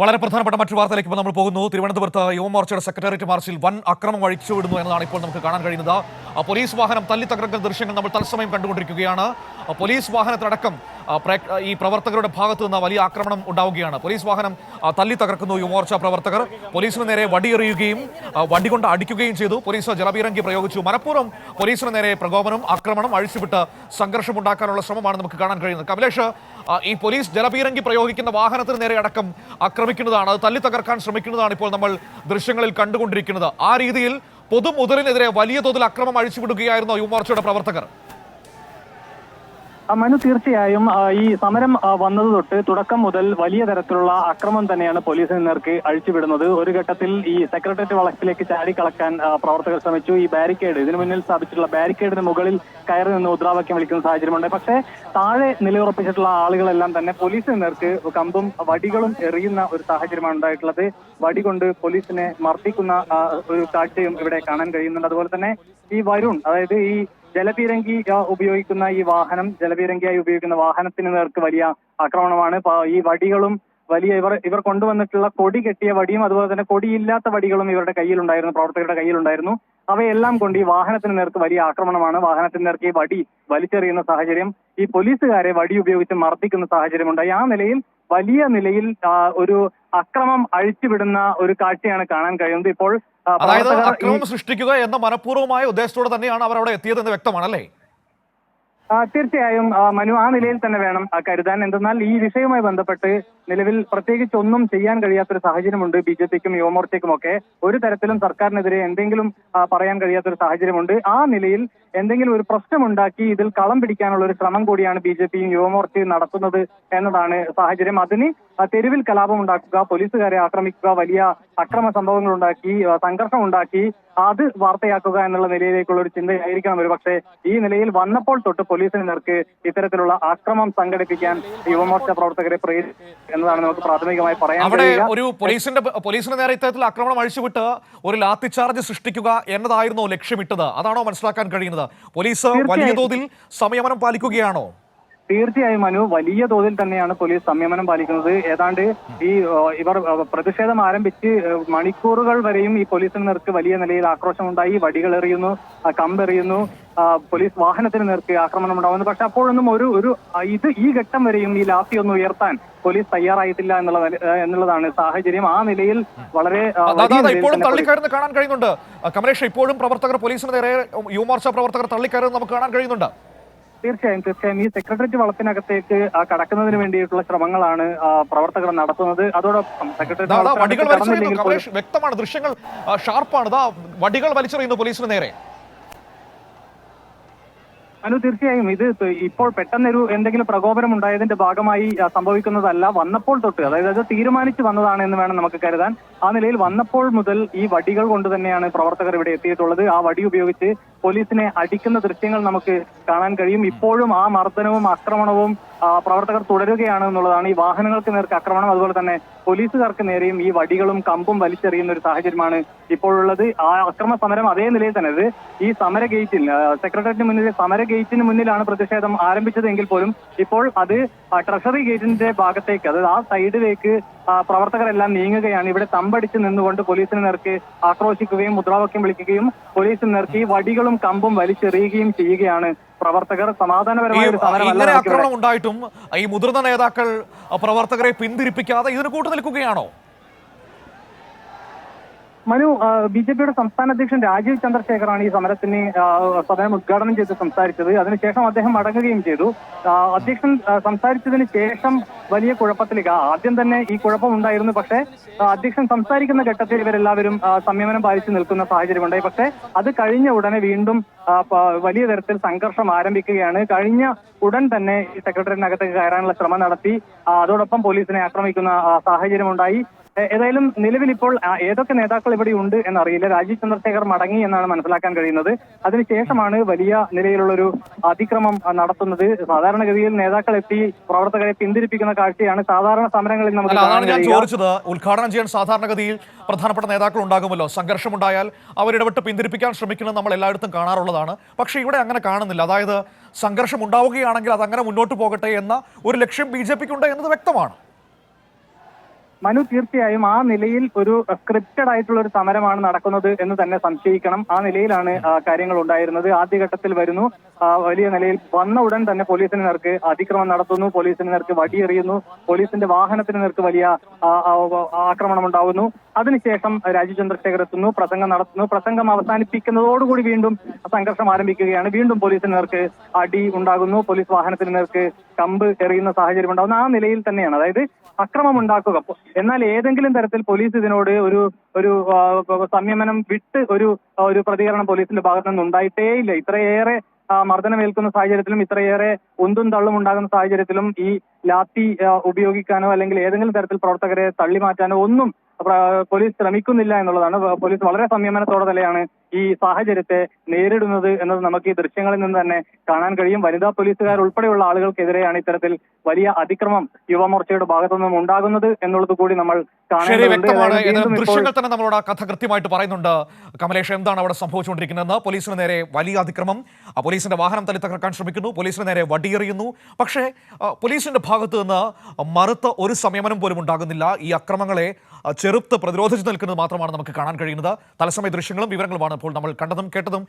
വളരെ പ്രധാനപ്പെട്ട മറ്റു വാർത്തയിലേക്ക് ഇപ്പോൾ നമ്മൾ പോകുന്നു. തിരുവനന്തപുരത്ത് യുവമോർച്ചയുടെ സെക്രട്ടേറിയറ്റ് മാർച്ചിൽ വൻ അക്രമം അഴിച്ചുവിടുന്നു എന്നതാണ് ഇപ്പോൾ നമുക്ക് കാണാൻ കഴിയുന്നത്. പോലീസ് വാഹനം തല്ലി തകർക്കുന്ന ദൃശ്യങ്ങൾ നമ്മൾ തത്സമയം കണ്ടുകൊണ്ടിരിക്കുകയാണ്. പോലീസ് വാഹനത്തിനടക്കം ഈ പ്രവർത്തകരുടെ ഭാഗത്തു നിന്ന് വലിയ ആക്രമണം ഉണ്ടാവുകയാണ്. പോലീസ് വാഹനം തല്ലി തകർക്കുന്നു യുവമോർച്ച പ്രവർത്തകർ. പോലീസിന് നേരെ വടിയെറിയുകയും വടി കൊണ്ട് അടിക്കുകയും ചെയ്തു. പോലീസ് ജലപീരങ്കി പ്രയോഗിച്ചു. മനഃപൂർവം പോലീസിന് നേരെ പ്രകോപനം ആക്രമണം അഴിച്ചുവിട്ട് സംഘർഷമുണ്ടാക്കാനുള്ള ശ്രമമാണ് നമുക്ക് കാണാൻ കഴിയുന്നത്. കമലേഷ് ഈ പോലീസ് ജലപീരങ്കി പ്രയോഗിക്കുന്ന വാഹനത്തിന് നേരെ അടക്കം ആക്രമിക്കുന്നതാണ് അത് തല്ലി തകർക്കാൻ ശ്രമിക്കുന്നതാണ് ഇപ്പോൾ നമ്മൾ ദൃശ്യങ്ങളിൽ കണ്ടുകൊണ്ടിരിക്കുന്നത്. ആ രീതിയിൽ പൊതുമുതലിനെതിരെ വലിയ തോതിൽ അക്രമം അഴിച്ചുവിടുകയായിരുന്നു യുവമോർച്ചയുടെ പ്രവർത്തകർ. മനു തീർച്ചയായും ഈ സമരം വന്നത് തൊട്ട് തുടക്കം മുതൽ വലിയ തരത്തിലുള്ള അക്രമം തന്നെയാണ് പോലീസിന് നേർക്ക് അഴിച്ചുവിടുന്നത്. ഒരു ഘട്ടത്തിൽ ഈ സെക്രട്ടേറിയറ്റ് വളക്കിലേക്ക് ചാടിക്കളക്കാൻ പ്രവർത്തകർ ശ്രമിച്ചു. ഈ ബാരിക്കേഡ് ഇതിനു മുന്നിൽ സ്ഥാപിച്ചിട്ടുള്ള ബാരിക്കേഡിന് മുകളിൽ കയറി നിന്ന് മുദ്രാവാക്യം വിളിക്കുന്ന സാഹചര്യമുണ്ട്. പക്ഷേ താഴെ നിലയുറപ്പിച്ചിട്ടുള്ള ആളുകളെല്ലാം തന്നെ പോലീസിന് നേർക്ക് കമ്പും വടികളും എറിയുന്ന ഒരു സാഹചര്യമാണ് ഉണ്ടായിട്ടുള്ളത്. വടി കൊണ്ട് പോലീസിനെ മർദ്ദിക്കുന്ന ഒരു കാഴ്ചയും ഇവിടെ കാണാൻ കഴിയുന്നുണ്ട്. അതുപോലെ തന്നെ ഈ വരുൺ അതായത് ഈ ജലപീരങ്കി ഉപയോഗിക്കുന്ന ഈ വാഹനം ജലപീരങ്കിയായി ഉപയോഗിക്കുന്ന വാഹനത്തിന് നേർക്ക് വലിയ ആക്രമണമാണ്. ഈ വടികളും വലിയ ഇവർ ഇവർ കൊണ്ടുവന്നിട്ടുള്ള കൊടി കെട്ടിയ വടിയും അതുപോലെ തന്നെ കൊടിയില്ലാത്ത വടികളും ഇവരുടെ കയ്യിലുണ്ടായിരുന്നു പ്രവർത്തകരുടെ കയ്യിലുണ്ടായിരുന്നു. അവയെല്ലാം കൊണ്ട് ഈ വാഹനത്തിന് നേർക്ക് വലിയ ആക്രമണമാണ്. വാഹനത്തിന് നേർക്ക് ഈ വടി വലിച്ചെറിയുന്ന സാഹചര്യം ഈ പോലീസുകാരെ വടി ഉപയോഗിച്ച് മർദ്ദിക്കുന്ന സാഹചര്യമുണ്ടായി ആ നിലയിൽ വലിയ നിലയിൽ ഒരു അക്രമം അഴിച്ചുവിടുന്ന ഒരു കാഴ്ചയാണ് കാണാൻ കഴിയുന്നത്. ഇപ്പോൾ അതായത് അക്രമം സൃഷ്ടിക്കുക എന്ന മനഃപൂർവമായ ഉദ്ദേശത്തോടെ തന്നെയാണ് അവർ അവിടെ എത്തിയതെന്ന് വ്യക്തമാണ് അല്ലേ തീർച്ചയായും. മനു ആ നിലയിൽ തന്നെ വേണം ആ, കരുതാൻ. എന്തെന്നാൽ ഈ വിഷയവുമായി ബന്ധപ്പെട്ട് നിലവിൽ പ്രത്യേകിച്ച് ഒന്നും ചെയ്യാൻ കഴിയാത്തൊരു സാഹചര്യമുണ്ട് ബി ജെ പിക്കും യുവമോർച്ചയ്ക്കും ഒക്കെ ഒരു തരത്തിലും സർക്കാരിനെതിരെ എന്തെങ്കിലും പറയാൻ കഴിയാത്തൊരു സാഹചര്യമുണ്ട്. ആ നിലയിൽ എന്തെങ്കിലും ഒരു പ്രശ്നമുണ്ടാക്കി ഇതിൽ കളം പിടിക്കാനുള്ള ഒരു ശ്രമം കൂടിയാണ് ബി ജെ പിയും യുവമോർച്ചയും നടത്തുന്നത് എന്നതാണ് സാഹചര്യം. അതിന് തെരുവിൽ കലാപം ഉണ്ടാക്കുക പോലീസുകാരെ ആക്രമിക്കുക വലിയ അക്രമ സംഭവങ്ങൾ ഉണ്ടാക്കി സംഘർഷം ഉണ്ടാക്കി അത് വാർത്തയാക്കുക എന്നുള്ള നിലയിലേക്കുള്ള ഒരു ചിന്തയായിരിക്കണം. ഒരു പക്ഷേ ഈ നിലയിൽ വന്നപ്പോൾ തൊട്ട് പോലീസിന് നേർക്ക് ഇത്തരത്തിലുള്ള അക്രമം സംഘടിപ്പിക്കാൻ യുവമോർച്ച പ്രവർത്തകരെ പ്രേരിപ്പിച്ചു എന്നതാണ് നമുക്ക് പ്രാഥമികമായി പറയാൻ അവിടെ ഒരു പോലീസിന്റെ പോലീസിന്റെ നേരെ ഇത്തരത്തിൽ ആക്രമണം അഴിച്ചുവിട്ട് ഒരു ലാത്തി ചാർജ് സൃഷ്ടിക്കുക എന്നതായിരുന്നു ലക്ഷ്യമിട്ടത്. അതാണോ മനസ്സിലാക്കാൻ കഴിയുന്നത്? പോലീസ് വലിയ തോതിൽ സംയമനം പാലിക്കുകയാണോ? തീർച്ചയായും മനു വലിയ തോതിൽ തന്നെയാണ് പോലീസ് സംയമനം പാലിക്കുന്നത്. ഏതാണ്ട് ഈ ഇവർ പ്രതിഷേധം ആരംഭിച്ച് മണിക്കൂറുകൾ വരെയും ഈ പോലീസിന് നേർക്ക് വലിയ നിലയിൽ ആക്രോശമുണ്ടായി. വടികൾ എറിയുന്നു ആ, കമ്പെറിയുന്നു പോലീസ് വാഹനത്തിന് നേർക്ക് ആക്രമണം ഉണ്ടാവുന്നു പക്ഷെ അപ്പോഴൊന്നും ഒരു ഒരു ഇത് ഈ ഘട്ടം വരെയും ഈ ലാത്തി ഒന്ന് ഉയർത്താൻ പോലീസ് തയ്യാറായിട്ടില്ല എന്നുള്ള എന്നുള്ളതാണ് സാഹചര്യം. ആ നിലയിൽ വളരെ ഇപ്പോഴും തള്ളിക്കയറുന്ന കാണാൻ കഴിയുന്നുണ്ട്. കമലേഷ് ഇപ്പോഴും പ്രവർത്തകർ പോലീസിന് നേരെ യുവമോർച്ച പ്രവർത്തകർ തള്ളിക്കയറുന്നത് നമുക്ക് കാണാൻ കഴിയുന്നുണ്ട്. തീർച്ചയായും തീർച്ചയായും. ഈ സെക്രട്ടേറിയറ്റ് വളപ്പിനകത്തേക്ക് കടക്കുന്നതിന് വേണ്ടിയിട്ടുള്ള ശ്രമങ്ങളാണ് പ്രവർത്തകർ നടത്തുന്നത്. അതോടൊപ്പം സെക്രട്ടേറിയറ്റ് വടികൾ വ്യക്തമാണ്. ദൃശ്യങ്ങൾ ഷാർപ്പാണ് വടികൾ വലിച്ചെറിയുന്നു പോലീസിന് നേരെ. അനു തീർച്ചയായും ഇത് ഇപ്പോൾ പെട്ടെന്നൊരു എന്തെങ്കിലും പ്രകോപനം ഉണ്ടായതിന്റെ ഭാഗമായി സംഭവിക്കുന്നതല്ല. വന്നപ്പോൾ തൊട്ട് അതായത് അത് തീരുമാനിച്ചു വന്നതാണ് എന്ന് വേണം നമുക്ക് കരുതാൻ. ആ നിലയിൽ വന്നപ്പോൾ മുതൽ ഈ വടികൾ കൊണ്ട് തന്നെയാണ് പ്രവർത്തകർ ഇവിടെ എത്തിയിട്ടുള്ളത്. ആ വടി ഉപയോഗിച്ച് പോലീസിനെ അടിക്കുന്ന ദൃശ്യങ്ങൾ നമുക്ക് കാണാൻ കഴിയും. ഇപ്പോഴും ആ മർദ്ദനവും ആക്രമണവും പ്രവർത്തകർ തുടരുകയാണ് എന്നുള്ളതാണ് ഈ വാഹനങ്ങൾക്ക് നേർക്ക് ആക്രമണം. അതുപോലെ തന്നെ പോലീസുകാർക്ക് നേരെയും ഈ വടികളും കമ്പും വലിച്ചെറിയുന്ന ഒരു സാഹചര്യമാണ് ഇപ്പോഴുള്ളത്. ആ അക്രമ സമരം അതേ നിലയിൽ തന്നെ. ഈ സമര ഗേറ്റിൽ സെക്രട്ടേറിയറ്റിന് മുന്നിലെ സമര ഗേറ്റിന് മുന്നിലാണ് പ്രതിഷേധം ആരംഭിച്ചതെങ്കിൽ പോലും ഇപ്പോൾ അത് ട്രഷറി ഗേറ്റിന്റെ ഭാഗത്തേക്ക് അതായത് ആ സൈഡിലേക്ക് പ്രവർത്തകരെല്ലാം നീങ്ങുകയാണ്. ഇവിടെ തമ്പടിച്ച് നിന്നുകൊണ്ട് പോലീസിന് നേർക്ക് ആക്രോശിക്കുകയും മുദ്രാവാക്യം വിളിക്കുകയും പോലീസിന് നേർക്ക് വടികളും കമ്പും വലിച്ചെറിയുകയും ചെയ്യുകയാണ് പ്രവർത്തകർ സമാധാനപരമായ ഒരു ഇങ്ങനെ ആക്രമണം ഉണ്ടായിട്ടും ഈ മുതിർന്ന നേതാക്കൾ പ്രവർത്തകരെ പിന്തിരിപ്പിക്കാതെ ഇതിന് കൂട്ടു നിൽക്കുകയാണോ? മനു ബി ജെ പിയുടെ സംസ്ഥാന അധ്യക്ഷൻ രാജീവ് ചന്ദ്രശേഖറാണ് ഈ സമരത്തിന് സമയം ഉദ്ഘാടനം ചെയ്ത് സംസാരിച്ചത്. അതിനുശേഷം അദ്ദേഹം മടങ്ങുകയും ചെയ്തു. അധ്യക്ഷൻ സംസാരിച്ചതിന് ശേഷം വലിയ കുഴപ്പത്തിലേക്ക് ആദ്യം തന്നെ ഈ കുഴപ്പം ഉണ്ടായിരുന്നു. പക്ഷേ അധ്യക്ഷൻ സംസാരിക്കുന്ന ഘട്ടത്തിൽ ഇവരെല്ലാവരും സംയമനം പാലിച്ചു നിൽക്കുന്ന സാഹചര്യമുണ്ടായി. പക്ഷേ അത് കഴിഞ്ഞ ഉടനെ വീണ്ടും വലിയ തരത്തിൽ സംഘർഷം ആരംഭിക്കുകയാണ്. കഴിഞ്ഞ ഉടൻ തന്നെ ഈ സെക്രട്ടറിനകത്തേക്ക് കയറാനുള്ള ശ്രമം നടത്തി അതോടൊപ്പം പോലീസിനെ ആക്രമിക്കുന്ന സാഹചര്യം സാഹചര്യമുണ്ടായി. ഏതായാലും നിലവിൽ ഇപ്പോൾ ഏതൊക്കെ നേതാക്കൾ ഇവിടെ ഉണ്ട് എന്നറിയില്ല. രാജീവ് ചന്ദ്രശേഖർ മടങ്ങി എന്നാണ് മനസ്സിലാക്കാൻ കഴിയുന്നത്. അതിനുശേഷമാണ് വലിയ നിലയിലുള്ളൊരു അതിക്രമം നടത്തുന്നത്. സാധാരണഗതിയിൽ നേതാക്കൾ എത്തി പ്രവർത്തകരെ പിന്തിരിപ്പിക്കുന്ന കാഴ്ചയാണ് സാധാരണ സമരങ്ങളിൽ നമുക്ക് അതാണ് ഞാൻ ചോദിച്ചത്. ഉദ്ഘാടനം ചെയ്യാൻ സാധാരണഗതിയിൽ പ്രധാനപ്പെട്ട നേതാക്കൾ ഉണ്ടാകുമല്ലോ. സംഘർഷമുണ്ടായാൽ അവരിടപെട്ട് പിന്തിരിപ്പിക്കാൻ ശ്രമിക്കുന്നത് നമ്മൾ എല്ലായിടത്തും കാണാറുള്ളതാണ്. പക്ഷേ ഇവിടെ അങ്ങനെ കാണുന്നില്ല. അതായത് സംഘർഷം ഉണ്ടാവുകയാണെങ്കിൽ അത് അങ്ങനെ മുന്നോട്ട് പോകട്ടെ എന്ന ഒരു ലക്ഷ്യം ബി ജെ പിക്ക് ഉണ്ട് എന്നത് വ്യക്തമാണ്. മനു തീർച്ചയായും ആ നിലയിൽ ഒരു സ്ക്രിപ്റ്റഡ് ആയിട്ടുള്ള ഒരു സമരമാണ് നടക്കുന്നത് എന്ന് തന്നെ സംശയിക്കണം. ആ നിലയിലാണ് കാര്യങ്ങൾ ഉണ്ടായിരുന്നത്. ആദ്യഘട്ടത്തിൽ വരുന്നു. വലിയ നിലയിൽ വന്ന ഉടൻ തന്നെ പോലീസിന് നേർക്ക് അതിക്രമം നടത്തുന്നു പോലീസിന് നേർക്ക് വടിയെറിയുന്നു പോലീസിന്റെ വാഹനത്തിന് നേർക്ക് വലിയ ആക്രമണം ഉണ്ടാവുന്നു. അതിനുശേഷം രാജീവ് ചന്ദ്രശേഖർ എത്തുന്നു പ്രസംഗം നടത്തുന്നു. പ്രസംഗം അവസാനിപ്പിക്കുന്നതോടുകൂടി വീണ്ടും സംഘർഷം ആരംഭിക്കുകയാണ്. വീണ്ടും പോലീസിന് നേർക്ക് അടി ഉണ്ടാകുന്നു പോലീസ് വാഹനത്തിന് നേർക്ക് കമ്പ് എറിയുന്ന സാഹചര്യം ഉണ്ടാകുന്നു ആ നിലയിൽ തന്നെയാണ്. അതായത് അക്രമം ഉണ്ടാക്കുക. എന്നാൽ ഏതെങ്കിലും തരത്തിൽ പോലീസ് ഇതിനോട് ഒരു ഒരു സംയമനം വിട്ട് ഒരു ഒരു പ്രതികരണം പോലീസിന്റെ ഭാഗത്തുനിന്ന് നിന്ന് ഉണ്ടായിട്ടേയില്ല ഇത്രയേറെ മർദ്ദനമേൽക്കുന്ന സാഹചര്യത്തിലും ഇത്രയേറെ ഉന്തും തള്ളും ഉണ്ടാകുന്ന സാഹചര്യത്തിലും ഈ ലാത്തി ഉപയോഗിക്കാനോ അല്ലെങ്കിൽ ഏതെങ്കിലും തരത്തിൽ പ്രവർത്തകരെ തള്ളി മാറ്റാനോ ഒന്നും പോലീസ് ശ്രമിക്കുന്നില്ല എന്നുള്ളതാണ്. പോലീസ് വളരെ സംയമനത്തോടെ തന്നെയാണ് ഈ സാഹചര്യത്തെ നേരിടുന്നത് എന്നത് നമുക്ക് ഈ ദൃശ്യങ്ങളിൽ നിന്ന് തന്നെ കാണാൻ കഴിയും. വനിതാ പോലീസുകാർ ഉൾപ്പെടെയുള്ള ആളുകൾക്കെതിരെയാണ് ഇത്തരത്തിൽ വലിയ അതിക്രമം യുവമോർച്ചയുടെ ഭാഗത്തുനിന്നും ഉണ്ടാകുന്നത് എന്നുള്ളത് കൂടി നമ്മൾ കാണുന്നുണ്ട് കാണേണ്ടതുണ്ട് ദൃശ്യങ്ങൾ തന്നെ നമ്മളോട് ആ കഥ കൃത്യമായിട്ട് പറയുന്നുണ്ട്. കമലേഷ് എന്താണ് അവിടെ സംഭവിച്ചുകൊണ്ടിരിക്കുന്നതെന്ന്? പോലീസിന് നേരെ വലിയ അതിക്രമം. പോലീസിന്റെ വാഹനം തല്ലി തകർക്കാൻ ശ്രമിക്കുന്നു. പോലീസിന് നേരെ വടിയെറിയുന്നു. പക്ഷേ പോലീസിന്റെ ഭാഗത്ത് നിന്ന് മറുത്ത ഒരു സംയമനം പോലും ഉണ്ടാകുന്നില്ല. ഈ അക്രമങ്ങളെ ചെറുത്ത് പ്രതിരോധിച്ചു നിൽക്കുന്നത് മാത്രമാണ് നമുക്ക് കാണാൻ കഴിയുന്നത്. തലസമയ ദൃശ്യങ്ങളും വിവരങ്ങളുമാണ് ഇപ്പോൾ നമ്മൾ കണ്ടതും കേട്ടതും